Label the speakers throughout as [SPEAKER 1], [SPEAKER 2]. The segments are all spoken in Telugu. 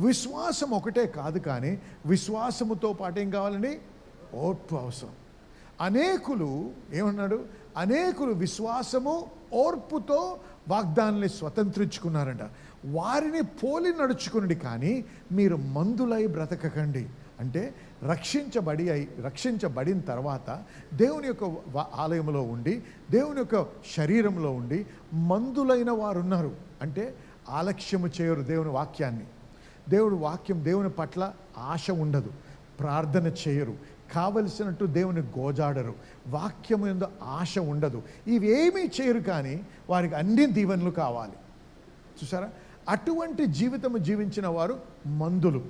[SPEAKER 1] విశ్వాసం ఒకటే కాదు కానీ విశ్వాసముతో పాటు ఏం కావాలండి? ఓర్పు అవసరం. అనేకులు ఏమన్నాడు? అనేకులు విశ్వాసము ఓర్పుతో వాగ్దానాన్ని స్వతంత్రించుకున్నారంట. వారిని పోలి నడుచుకునండి కానీ మీరు మందులై బ్రతకకండి. అంటే రక్షించబడి అయి రక్షించబడిన తర్వాత దేవుని యొక్క ఆలయంలో ఉండి దేవుని యొక్క శరీరంలో ఉండి మందులైన వారు ఉన్నారు అంటే ఆలక్ష్యము చేయరు దేవుని వాక్యాన్ని. దేవుడు వాక్యం దేవుని పట్ల ఆశ ఉండదు. ప్రార్థన చేయరు. కావలసినట్టు దేవుని గోజాడరు. వాక్యం ఎందు ఆశ ఉండదు. ఇవేమీ చేయరు కానీ వారికి అన్ని దీవెనలు కావాలి. చూసారా? అటువంటి జీవితం జీవించిన వారు మందులు.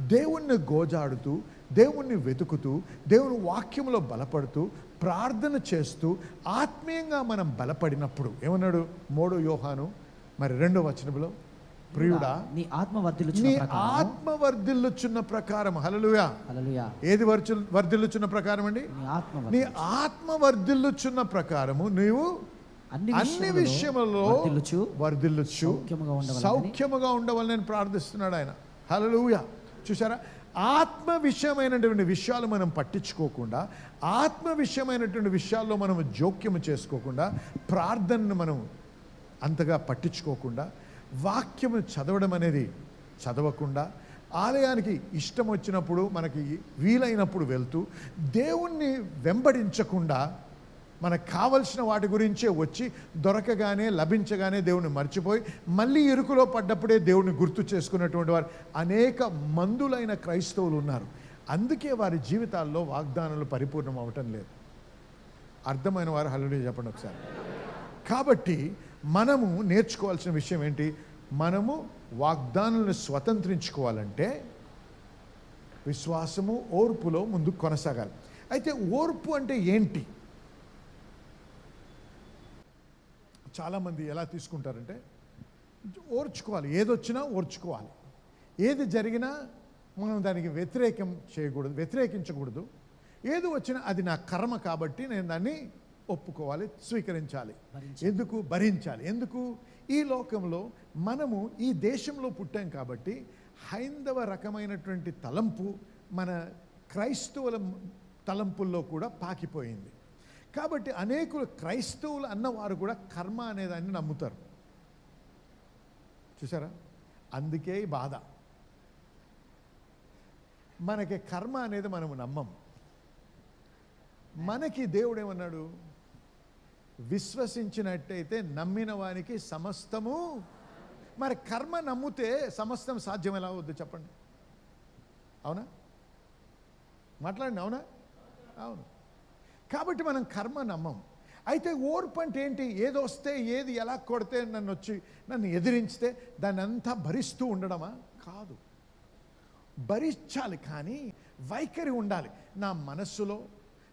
[SPEAKER 1] దేవుణ్ణి గోజాడుతూ దేవుణ్ణి వెతుకుతూ దేవుని వాక్యంలో బలపడుతూ ప్రార్థన చేస్తూ ఆత్మీయంగా మనం బలపడినప్పుడు ఏమన్నాడు? మూడో యోహాను. మరి రెండో వచనంలో ప్రియుడా
[SPEAKER 2] నీ ఆత్మ వర్ధిల్లుచున్న
[SPEAKER 1] నీ
[SPEAKER 2] ప్రకారం
[SPEAKER 1] ఆత్మ వర్ధిల్లుచున్న ప్రకారం హలలుయా
[SPEAKER 2] హల్లెలూయా.
[SPEAKER 1] ఏది వర్చు వర్ధిల్లుచున్న ప్రకారం అండి
[SPEAKER 2] నీ ఆత్మ
[SPEAKER 1] నీ ఆత్మ వర్ధిల్లుచున్న ప్రకారము నీవు
[SPEAKER 2] అన్ని విషయములలో వర్ధిల్లుచు సౌఖ్యముగా
[SPEAKER 1] ఉండవాలని ప్రార్థిస్తున్నాడు ఆయన. హల్లెలూయా. చూసారా ఆత్మ విషయమైనటువంటి విషయాలు మనం పట్టించుకోకుండా ఆత్మ విషయమైనటువంటి విషయాల్లో మనం జోక్యము చేసుకోకుండా ప్రార్థనను మనం అంతగా పట్టించుకోకుండా వాక్యము చదవడం అనేది చదవకుండా ఆలయానికి ఇష్టం వచ్చినప్పుడు మనకి వీలైనప్పుడు వెళ్తూ దేవుణ్ణి వెంబడించకుండా మనకు కావలసిన వాటి గురించే వచ్చి దొరకగానే లభించగానే దేవుని మర్చిపోయి మళ్ళీ ఇరుకులో పడ్డప్పుడే దేవుని గుర్తు చేసుకున్నటువంటి వారు అనేక మందులైన క్రైస్తవులు ఉన్నారు. అందుకే వారి జీవితాల్లో వాగ్దానాలు పరిపూర్ణం అవటం లేదు. అర్థమైన వారు హల్లుడి చెప్పండి ఒకసారి. కాబట్టి మనము నేర్చుకోవాల్సిన విషయం ఏంటి? మనము వాగ్దానాలను స్వతంత్రించుకోవాలంటే విశ్వాసము ఓర్పులో ముందు కొనసాగాలి. అయితే ఓర్పు అంటే ఏంటి? చాలామంది ఎలా తీసుకుంటారంటే ఓర్చుకోవాలి. ఏదొచ్చినా ఓర్చుకోవాలి. ఏది జరిగినా మనం దానికి వ్యతిరేకం చేయకూడదు వ్యతిరేకించకూడదు. ఏది వచ్చినా అది నా కర్మ కాబట్టి నేను దాన్ని ఒప్పుకోవాలి స్వీకరించాలి. ఎందుకు? భరించాలి. ఎందుకు? ఈ లోకంలో మనము ఈ దేశంలో పుట్టాం కాబట్టి హైందవ రకమైనటువంటి తలంపు మన క్రైస్తవుల తలంపుల్లో కూడా పాకిపోయింది. కాబట్టి అనేకులు క్రైస్తవులు అన్నవారు కూడా కర్మ అనేదాన్ని నమ్ముతారు. చూసారా అందుకే బాధ. మనకి కర్మ అనేది మనము నమ్మం. మనకి దేవుడు ఏమన్నాడు? విశ్వసించినట్టయితే నమ్మిన వానికి సమస్తము. మరి కర్మ నమ్మితే సమస్తం సాధ్యం ఎలా అవుద్ది చెప్పండి. అవునా? మాట్లాడండి అవునా? అవును. కాబట్టి మనం కర్మ నమ్మం. అయితే ఓర్పు అంటే ఏంటి? ఏది వస్తే ఏది ఎలా కొడితే నన్ను వచ్చి నన్ను ఎదిరించితే దాన్ని అంతా భరిస్తూ ఉండడమా? కాదు. భరించాలి కానీ వైఖరి ఉండాలి. నా మనస్సులో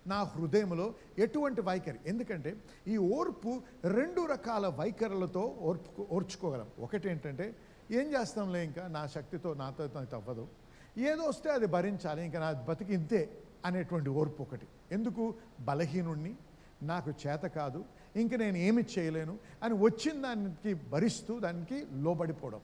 [SPEAKER 1] నా హృదయంలో ఎటువంటి వైఖరి? ఎందుకంటే ఈ ఓర్పు రెండు రకాల వైఖరులతో ఓర్పు ఓర్చుకోగలం. ఒకటి ఏంటంటే ఏం చేస్తాంలే ఇంకా? నా శక్తితో నాతో నాకు అవ్వదు. ఏదో వస్తే అది భరించాలి. ఇంకా నా బతికి ఇంతే అనేటువంటి ఓర్పు ఒకటి. ఎందుకు? బలహీనుణ్ణి. నాకు చేత కాదు. ఇంక నేను ఏమి చేయలేను అని వచ్చిన దానికి భరిస్తూ దానికి లోబడిపోవడం.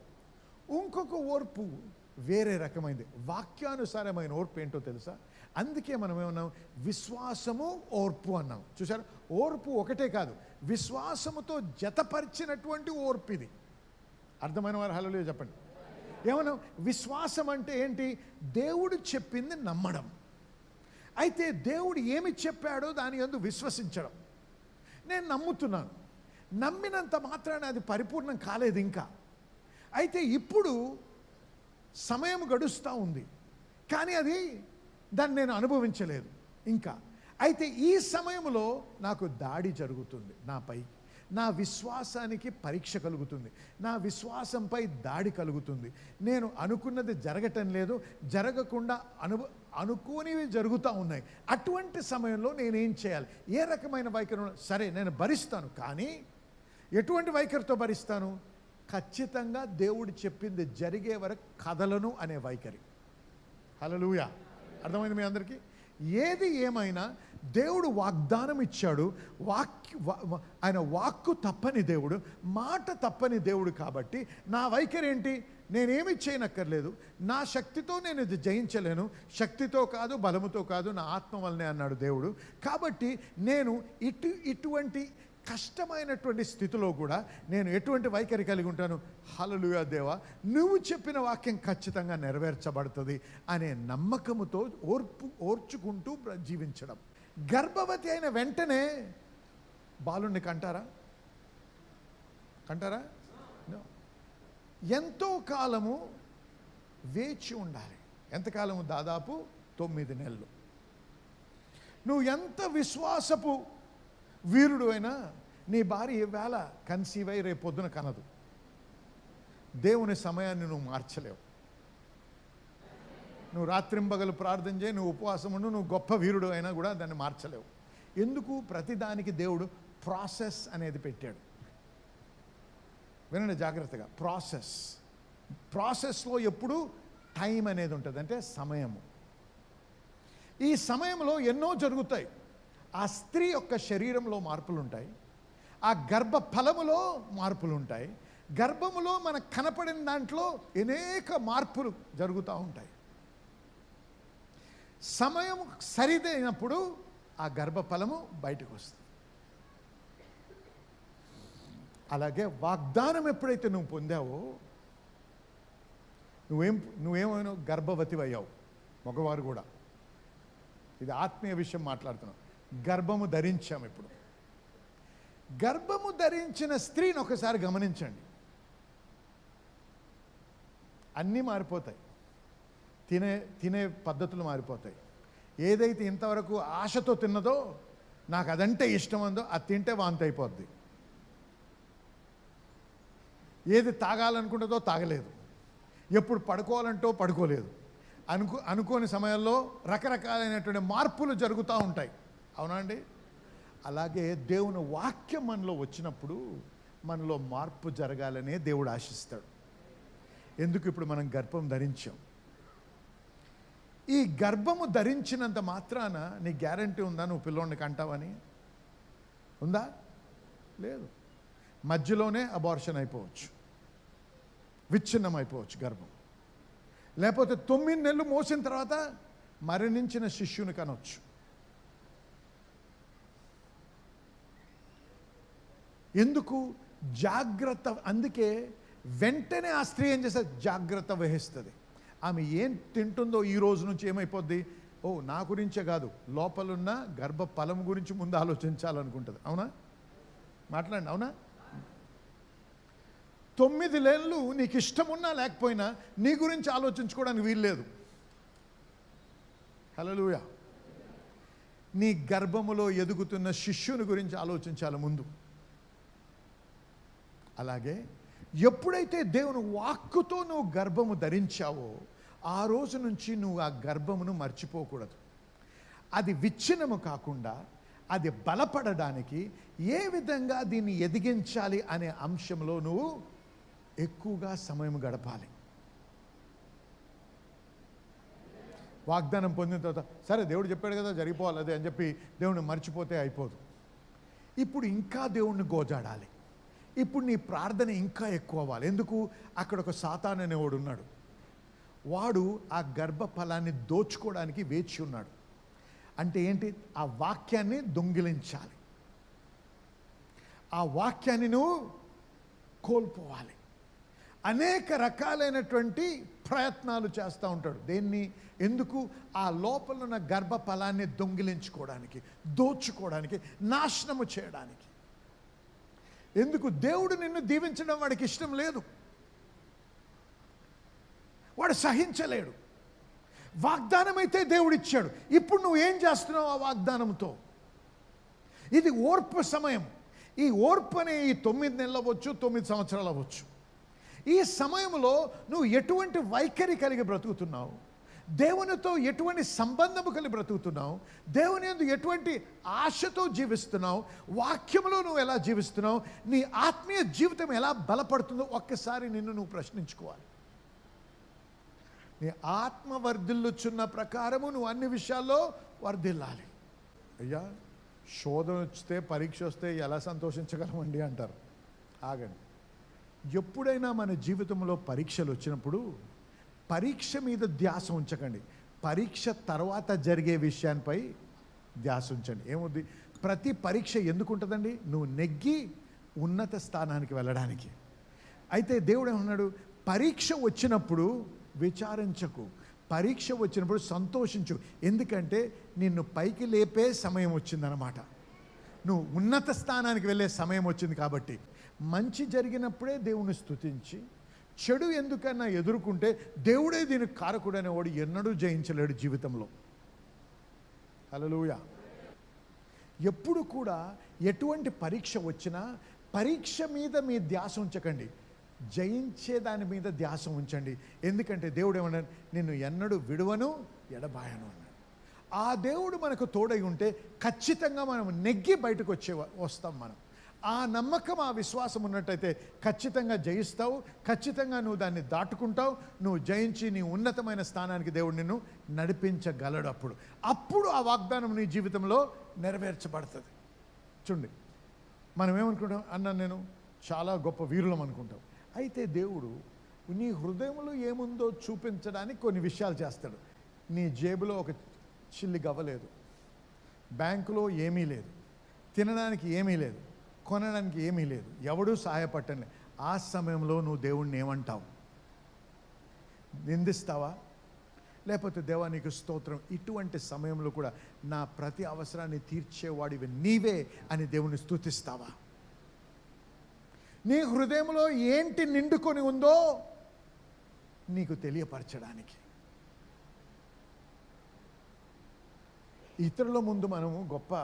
[SPEAKER 1] ఇంకొక ఓర్పు వేరే రకమైనది వాక్యానుసారమైన ఓర్పు ఏంటో తెలుసా? అందుకే మనం ఏమన్నాం? విశ్వాసము ఓర్పు అన్నాం. చూసారు ఓర్పు ఒకటే కాదు. విశ్వాసముతో జతపరిచినటువంటి ఓర్పు ఇది. అర్థమైన వారు హలో చెప్పండి. ఏమన్నా? విశ్వాసం అంటే ఏంటి? దేవుడు చెప్పింది నమ్మడం. అయితే దేవుడు ఏమి చెప్పాడో దాని యందు విశ్వసించడం. నేను నమ్ముతున్నాను. నమ్మినంత మాత్రాన అది పరిపూర్ణం కాలేదు ఇంకా. అయితే ఇప్పుడు సమయం గడుస్తూ ఉంది. కానీ అది దాన్ని నేను అనుభవించలేదు. ఇంకా అయితే ఈ సమయంలో నాకు దాడి జరుగుతుంది నాపై. నా విశ్వాసానికి పరీక్ష కలుగుతుంది. నా విశ్వాసంపై దాడి కలుగుతుంది. నేను అనుకున్నది జరగటం లేదు. జరగకుండా అను అనుకోనివి జరుగుతూ ఉన్నాయి. అటువంటి సమయంలో నేనేం చేయాలి? ఏ రకమైన వైఖరి సరే నేను భరిస్తాను. కానీ ఎటువంటి వైఖరితో భరిస్తాను? ఖచ్చితంగా దేవుడు చెప్పింది జరిగే వరకు కదలను అనే వైఖరి. హలలుయా అర్థమైంది మీ అందరికీ? ఏది ఏమైనా దేవుడు వాగ్దానం ఇచ్చాడు వాక్య ఆయన వాక్కు తప్పని దేవుడు మాట తప్పని దేవుడు కాబట్టి నా వైఖరి ఏంటి? నేనేమి చేయనక్కర్లేదు నా శక్తితో నేను ఇది జయించలేను శక్తితో కాదు బలముతో కాదు నా ఆత్మ వల్లనే అన్నాడు దేవుడు. కాబట్టి నేను ఇటు ఇటువంటి కష్టమైనటువంటి స్థితిలో కూడా నేను ఎటువంటి వైఖరి కలిగి ఉంటాను? హలలుగా దేవా నువ్వు చెప్పిన వాక్యం ఖచ్చితంగా నెరవేర్చబడుతుంది అనే నమ్మకముతో ఓర్పు ఓర్చుకుంటూ జీవించడం. గర్భవతి అయిన వెంటనే బాలుణ్ణి కంటారా? కంటారా? ఎంతో కాలము వేచి ఉండాలి. ఎంతకాలము దాదాపు తొమ్మిది నెలలు. నువ్వు ఎంత విశ్వాసపు వీరుడు అయినా నీ భార్య వేళ కన్సీవ్ అయి రేపు పొద్దున కనదు. దేవుని సమయాన్ని నువ్వు మార్చలేవు. నువ్వు రాత్రింబగలు ప్రార్థన చేయి నువ్వు ఉపవాసం ఉండు నువ్వు గొప్ప వీరుడు అయినా కూడా దాన్ని మార్చలేవు. ఎందుకు? ప్రతిదానికి దేవుడు ప్రాసెస్ అనేది పెట్టాడు. వినండి జాగ్రత్తగా. ప్రాసెస్. ప్రాసెస్లో ఎప్పుడు టైం అనేది ఉంటుంది. అంటే సమయము. ఈ సమయంలో ఎన్నో జరుగుతాయి. ఆ స్త్రీ యొక్క శరీరంలో మార్పులు ఉంటాయి ఆ గర్భ ఫలములో మార్పులు ఉంటాయి గర్భములో మనకు కనపడిన దాంట్లో అనేక మార్పులు జరుగుతూ ఉంటాయి. సమయం సరిదైనప్పుడు ఆ గర్భఫలము బయటకు వస్తుంది అలాగే వాగ్దానం ఎప్పుడైతే నువ్వు పొందావో నువ్వేం నువ్వేమైనా గర్భవతి అయ్యావు మగవారు కూడా. ఇది ఆత్మీయ విషయం మాట్లాడుతున్నావు గర్భము ధరించాం ఇప్పుడు. గర్భము ధరించిన స్త్రీని ఒకసారి గమనించండి. అన్నీ మారిపోతాయి. తినే తినే పద్ధతులు మారిపోతాయి. ఏదైతే ఇంతవరకు ఆశతో తిన్నదో నాకు అదంటే ఇష్టం ఉందో అది తింటే వాంతి అయిపోద్ది ఏది తాగాలనుకుంటుందో తాగలేదు. ఎప్పుడు పడుకోవాలంటో పడుకోలేదు. అనుకో అనుకోని సమయంలో రకరకాలైనటువంటి మార్పులు జరుగుతూ ఉంటాయి. అవునా అండి? అలాగే దేవుని వాక్యం మనలో వచ్చినప్పుడు మనలో మార్పు జరగాలనే దేవుడు ఆశిస్తాడు. ఎందుకు ఇప్పుడు మనం గర్భం ధరించాం? ఈ గర్భము ధరించినంత మాత్రాన నీ గ్యారంటీ ఉందా? నువ్వు పిల్లోడిని కంటావని? ఉందా? లేదు. మధ్యలోనే అబార్షన్ అయిపోవచ్చు. విచ్ఛిన్నం అయిపోవచ్చు గర్భం. లేకపోతే తొమ్మిది నెలలు మోసిన తర్వాత మరణించిన శిష్యుని కనొచ్చు. ఎందుకు? జాగ్రత్త అందుకే వెంటనే ఆ స్త్రీ ఏం చేస్తే జాగ్రత్త వహిస్తుంది. ఆమె ఏం తింటుందో ఈ రోజు నుంచి ఏమైపోద్ది? ఓ నా గురించే కాదు. లోపలున్న గర్భ ఫలం గురించి ముందు ఆలోచించాలనుకుంటుంది. అవునా? మాట్లాడండి. అవునా? తొమ్మిది లేన్లు నీకు ఇష్టం ఉన్నా లేకపోయినా నీ గురించి ఆలోచించుకోవడానికి వీల్లేదు. హలోయ నీ గర్భములో ఎదుగుతున్న శిష్యుని గురించి ఆలోచించాలి ముందు. అలాగే ఎప్పుడైతే దేవుని వాక్కుతో నువ్వు గర్భము ధరించావో ఆ రోజు నుంచి నువ్వు ఆ గర్భమును మర్చిపోకూడదు. అది విచ్ఛిన్నము కాకుండా అది బలపడడానికి ఏ విధంగా దీన్ని ఎదిగించాలి అనే అంశంలో నువ్వు ఎక్కువగా సమయం గడపాలి. వాగ్దానం పొందిన తర్వాత సరే దేవుడు చెప్పాడు కదా జరిగిపోవాలి అదే అని చెప్పి దేవుడిని మర్చిపోతే అయిపోదు. ఇప్పుడు ఇంకా దేవుణ్ణి గోజాడాలి. ఇప్పుడు నీ ప్రార్థన ఇంకా ఎక్కువ అవ్వాలి ఎందుకు? అక్కడ ఒక సాతాన్ అనేవాడు ఉన్నాడు. వాడు ఆ గర్భ ఫలాన్ని దోచుకోవడానికి వేచి ఉన్నాడు. అంటే ఏంటి? ఆ వాక్యాన్ని దొంగిలించాలి. ఆ వాక్యాన్ని నువ్వు కోల్పోవాలి. అనేక రకాలైనటువంటి ప్రయత్నాలు చేస్తూ ఉంటాడు. దేన్ని? ఎందుకు? ఆ లోపల ఉన్న గర్భ ఫలాన్ని దొంగిలించుకోవడానికి దోచుకోవడానికి నాశనము చేయడానికి. ఎందుకు దేవుడు నిన్ను దీవించడం వాడికి ఇష్టం లేదు? వాడు సహించలేడు. వాగ్దానం అయితే దేవుడు ఇచ్చాడు ఇప్పుడు నువ్వు ఏం చేస్తున్నావు ఆ వాగ్దానంతో? ఇది ఓర్పు సమయం. ఈ ఓర్పు అనే ఈ తొమ్మిది నెలలు అవ్వచ్చు తొమ్మిది సంవత్సరాలు అవ్వచ్చు. ఈ సమయంలో నువ్వు ఎటువంటి వైఖరి కలిగి బ్రతుకుతున్నావు? దేవునితో ఎటువంటి సంబంధము కలిగి బ్రతుకుతున్నావు? దేవుని ఎందు ఎటువంటి ఆశతో జీవిస్తున్నావు? వాక్యంలో నువ్వు ఎలా జీవిస్తున్నావు? నీ ఆత్మీయ జీవితం ఎలా బలపడుతుందో ఒక్కసారి నిన్ను నువ్వు ప్రశ్నించుకోవాలి. నీ ఆత్మ వర్ధిల్లుచున్న ప్రకారము నువ్వు అన్ని విషయాల్లో వర్ధిల్లాలి. అయ్యా శోధన వస్తే పరీక్ష వస్తే ఎలా సంతోషించగలమండి అంటారు. ఆగండి. ఎప్పుడైనా మన జీవితంలో పరీక్షలు వచ్చినప్పుడు పరీక్ష మీద ధ్యాస ఉంచకండి. పరీక్ష తర్వాత జరిగే విషయాన్పై ధ్యాస ఉంచండి. ఏముంది? ప్రతి పరీక్ష ఎందుకు ఉంటుందండి నువ్వు నెగ్గి ఉన్నత స్థానానికి వెళ్ళడానికి. అయితే దేవుడు ఏమన్నాడు పరీక్ష వచ్చినప్పుడు విచారించకు. పరీక్ష వచ్చినప్పుడు సంతోషించు. ఎందుకంటే నిన్ను పైకి లేపే సమయం వచ్చిందనమాట నువ్వు ఉన్నత స్థానానికి వెళ్ళే సమయం వచ్చింది కాబట్టి. మంచి జరిగినప్పుడే దేవుని స్తుతించి చెడు ఎందుకన్నా ఎదుర్కొంటే దేవుడే దీనికి కారకుడు అనేవాడు ఎన్నడూ జయించలేడు జీవితంలో. హల్లెలూయా. ఎప్పుడు కూడా ఎటువంటి పరీక్ష వచ్చినా పరీక్ష మీద మీ ధ్యాస ఉంచకండి. జయించే దాని మీద ధ్యాస ఉంచండి. ఎందుకంటే దేవుడు ఏమన్నాడు? నిన్ను ఎన్నడూ విడువను ఎడబాయను అన్నాడు. ఆ దేవుడు మనకు తోడై ఉంటే ఖచ్చితంగా మనం నెగ్గి బయటకు వచ్చే వస్తాం మనం. ఆ నమ్మకం ఆ విశ్వాసం ఉన్నట్టయితే ఖచ్చితంగా జయిస్తావు. ఖచ్చితంగా నువ్వు దాన్ని దాటుకుంటావు. నువ్వు జయించి నీ ఉన్నతమైన స్థానానికి దేవుడు నిన్ను నడిపించగలడు అప్పుడు. అప్పుడు ఆ వాగ్దానం నీ జీవితంలో నెరవేర్చబడుతుంది. చూడండి మనం ఏమనుకుంటాం? అన్న నేను చాలా గొప్ప వీరులం అనుకుంటాం. అయితే దేవుడు నీ హృదయంలో ఏముందో చూపించడానికి కొన్ని విషయాలు చేస్తాడు. నీ జేబులో ఒక చిల్లి గవ్వలేదు బ్యాంకులో ఏమీ లేదు. తినడానికి ఏమీ లేదు. కొనడానికి ఏమీ లేదు. ఎవడూ సహాయపట్టండి ఆ సమయంలో నువ్వు దేవుణ్ణి ఏమంటావు? నిందిస్తావా? లేకపోతే దేవా నీకు స్తోత్రం. ఇటువంటి సమయంలో కూడా నా ప్రతి అవసరాన్ని తీర్చేవాడివి నీవే అని దేవుని స్తుతిస్తావా? నీ హృదయంలో ఏంటి నిండుకొని ఉందో నీకు తెలియపరచడానికి. ఇతరుల ముందు మనము గొప్ప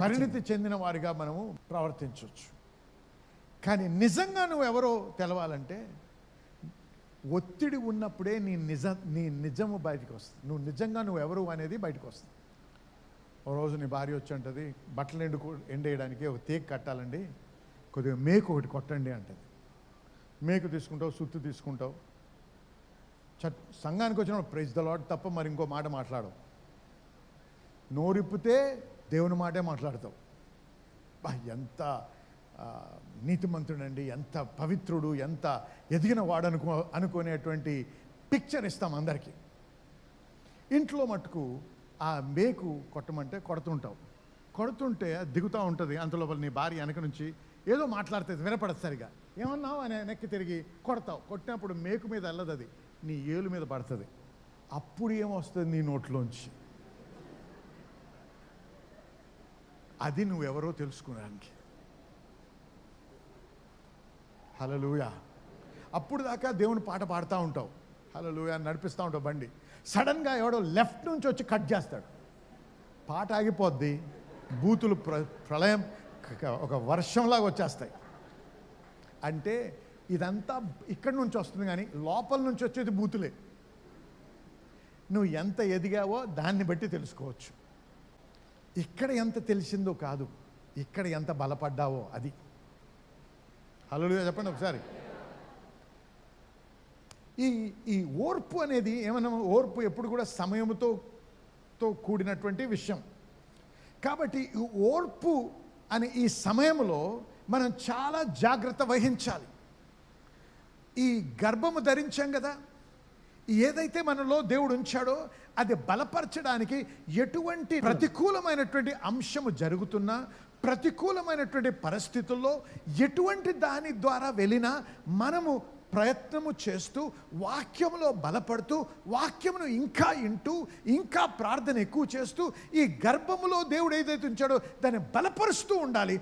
[SPEAKER 1] పరిణితి చెందిన వారిగా మనము ప్రవర్తించవచ్చు. కానీ నిజంగా నువ్వు ఎవరో తెలవాలంటే ఒత్తిడి ఉన్నప్పుడే నీ నిజ నీ నిజము బయటకు వస్తుంది. నువ్వు నిజంగా నువ్వు ఎవరు అనేది బయటకు వస్తుంది. ఓ రోజు నీ భార్య వచ్చి అంటది బట్టలు ఎండు ఎండేయడానికి ఒక తేక్ కట్టాలండి. కొద్దిగా మేకు ఒకటి కొట్టండి అంటది. మేకు తీసుకుంటావు సుత్తు తీసుకుంటావు. చట్ సంఘానికి వచ్చినప్పుడు ప్రైజ్ ద లాడ్ తప్ప మరి ఇంకో మాట మాట్లాడవు. నోరిప్పితే దేవుని మాటే మాట్లాడతావు. ఎంత నీతిమంతుడండి ఎంత పవిత్రుడు ఎంత ఎదిగిన వాడు అనుకో అనుకునేటువంటి పిక్చర్ ఇస్తాం అందరికీ. ఇంట్లో మటుకు ఆ మేకు కొట్టమంటే కొడుతుంటావు. కొడుతుంటే దిగుతూ ఉంటుంది అంతలోపల నీ భార్య వెనక నుంచి. ఏదో మాట్లాడుతుంది వినపడదు సరిగా. ఏమన్నావు? అని వెనక్కి తిరిగి కొడతావు. కొట్టినప్పుడు మేకు మీద వెళ్ళదు అది నీ ఏలు మీద పడుతుంది. అప్పుడు ఏమొస్తుంది నీ నోట్లోంచి? అది నువ్వెవరో తెలుసుకోవడానికి. హలలుయా అప్పుడు దాకా దేవుని పాట పాడుతూ ఉంటావు. హలలుయా నడిపిస్తూ ఉంటావు బండి. సడన్గా ఎవడో లెఫ్ట్ నుంచి వచ్చి కట్ చేస్తాడు. పాట ఆగిపోద్ది. బూతులు ప్ర ప్రళయం ఒక వర్షంలాగా వచ్చేస్తాయి. అంటే ఇదంతా ఇక్కడి నుంచి వస్తుంది కానీ లోపల నుంచి వచ్చేది బూతులే. నువ్వు ఎంత ఎదిగావో దాన్ని బట్టి తెలుసుకోవచ్చు. ఇక్కడ ఎంత తెలిసిందో కాదు. ఇక్కడ ఎంత బలపడ్డావో అది. హలో చెప్పండి ఒకసారి. ఈ ఈ ఓర్పు అనేది ఏమన్నా ఓర్పు ఎప్పుడు కూడా సమయముతో తో కూడినటువంటి విషయం. కాబట్టి ఈ ఓర్పు అనే ఈ సమయంలో మనం చాలా జాగ్రత్త వహించాలి. ఈ గర్భము ధరించాం కదా ఏదైతే మనలో దేవుడు ఉంచాడో అది బలపరచడానికి ఎటువంటి ప్రతికూలమైనటువంటి అంశము జరుగుతున్నా ప్రతికూలమైనటువంటి పరిస్థితుల్లో ఎటువంటి దాని ద్వారా వెళ్ళినా మనము ప్రయత్నము చేస్తూ వాక్యములో బలపడుతూ వాక్యమును ఇంకా ఇంటూ ఇంకా ప్రార్థన ఎక్కువ చేస్తూ ఈ గర్భములో దేవుడు ఏదైతే ఉంచాడో దాన్ని బలపరుస్తూ ఉండాలి.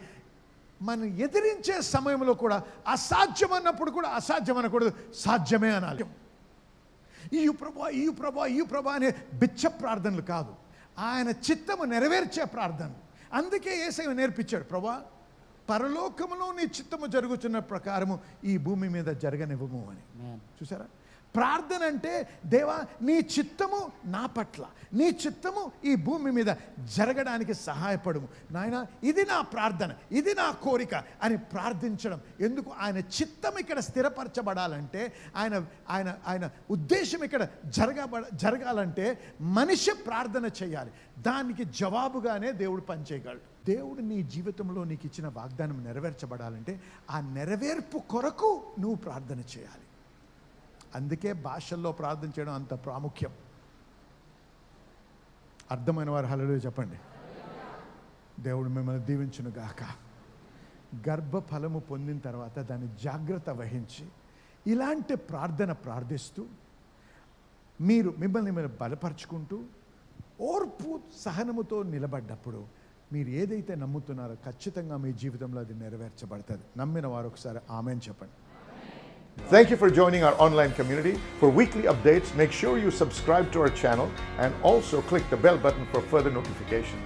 [SPEAKER 1] మనం ఎదిరించే సమయంలో కూడా అసాధ్యం అన్నప్పుడు కూడా అసాధ్యం అనకూడదు సాధ్యమే అనాలి. ఈ ప్రభా ఈ ప్రభా ఈ ప్రభా అనే బిచ్చ ప్రార్థనలు కాదు. ఆయన చిత్తము నెరవేర్చే ప్రార్థన అందుకే ఏసై నేర్పించాడు ప్రభా పరలోకములో నీ చిత్తము జరుగుతున్న ప్రకారము ఈ భూమి మీద జరగనివ్వము అని. చూసారా? ప్రార్థన అంటే దేవా నీ చిత్తము నా పట్ల. నీ చిత్తము ఈ భూమి మీద జరగడానికి సహాయపడము. నాయన ఇది నా ప్రార్థన ఇది నా కోరిక అని ప్రార్థించడం. ఎందుకు? ఆయన చిత్తం ఇక్కడ స్థిరపరచబడాలంటే ఆయన ఆయన ఆయన ఉద్దేశం ఇక్కడ జరగబడ జరగాలంటే మనిషి ప్రార్థన చేయాలి. దానికి జవాబుగానే దేవుడు పనిచేయగలడు. దేవుడు నీ జీవితంలో నీకు ఇచ్చిన వాగ్దానం నెరవేర్చబడాలంటే ఆ నెరవేర్పు కొరకు నువ్వు ప్రార్థన చేయాలి. అందుకే భాషల్లో ప్రార్థన చేయడం అంత ప్రాముఖ్యం. అర్థమైన వారు హలో చెప్పండి. దేవుడు మిమ్మల్ని దీవించును గాక. గర్భఫలము పొందిన తర్వాత దాన్ని జాగ్రత్త వహించి ఇలాంటి ప్రార్థన ప్రార్థిస్తూ మీరు మిమ్మల్ని మీరు బలపరుచుకుంటూ ఓర్పు సహనముతో నిలబడ్డప్పుడు మీరు ఏదైతే నమ్ముతున్నారో ఖచ్చితంగా మీ జీవితంలో అది నెరవేర్చబడుతుంది. నమ్మిన వారు ఒకసారి ఆమెను చెప్పండి.
[SPEAKER 3] Thank you for joining our online community. For weekly updates, make sure you subscribe to our channel and also click the bell button for further notifications.